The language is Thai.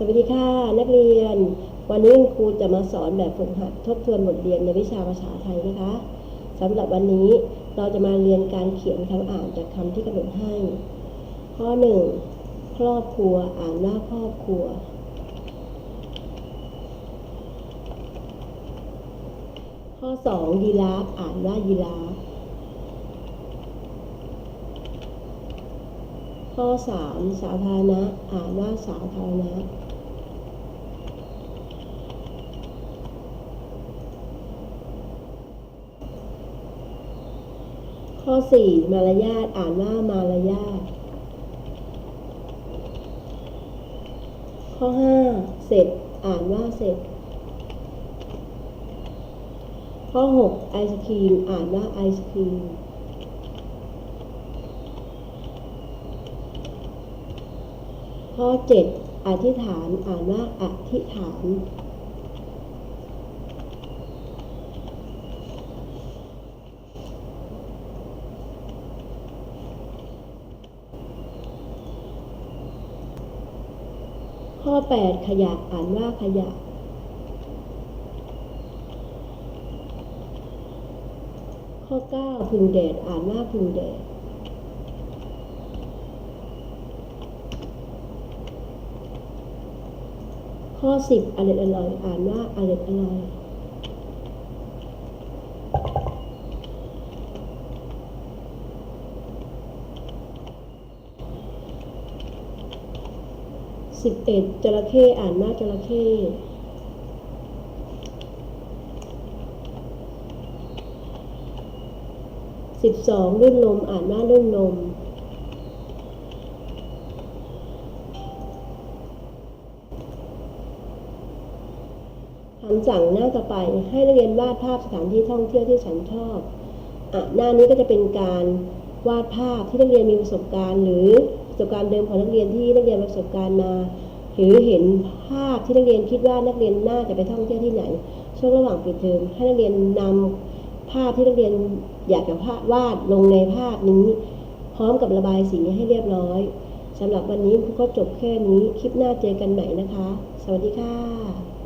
สวัสดีค่ะนักเรียน วันนี้ครูจะมาสอนแบบฝึกหัดทบทวนบทเรียนในวิชาภาษาไทยนะคะสำหรับวันนี้เราจะมาเรียนการเขียนคำอ่านจากคำที่กำหนดให้ ข้อ 1 ครอบครัวอ่านว่าครอบครัว ข้อ 2 ยีราฟอ่านว่ายีราฟข้อ 3 สาธารณะ อ่านว่าสาธารณะ ข้อ 4 มารยาทอ่านว่ามารยาทข้อ 5 เสร็จ อ่านว่าเสร็จ ข้อ 6 ไอศครีม อ่านว่าไอศครีม ข้อ 7 อธิษฐาน อ่านว่าอธิษฐาน ข้อ 8 ขยะอ่านว่าขยะ ข้อ 9 พึงแดดอ่านว่าพึงแดด ข้อ 10อร่อยอร่อยอ่านว่าอร่อยอร่อย สิบเอ็ดจระเข้อ่านว่าจระเข้สิบสองลื่นลมอ่านว่าลื่นลมคำสั่งหน้าต่อไปให้นักเรียนวาดภาพสถานที่ท่องเที่ยวที่ฉันชอบอะหน้านี้ก็จะเป็นการวาดภาพที่นักเรียนมีประสบการณ์หรือ ประสบการณ์เดิมของนักเรียนที่นักเรียนประสบการณ์มา หรือเห็นภาพที่นักเรียนคิดว่านักเรียนน่าจะไปท่องเที่ยวที่ไหน ช่วงระหว่างปิดเทอมให้นักเรียนนำภาพที่นักเรียนอยากจะวาดลงในภาพนี้ พร้อมกับระบายสีให้เรียบร้อยสำหรับวันนี้ก็จบแค่นี้ คลิปหน้าเจอกันใหม่นะคะ สวัสดีค่ะ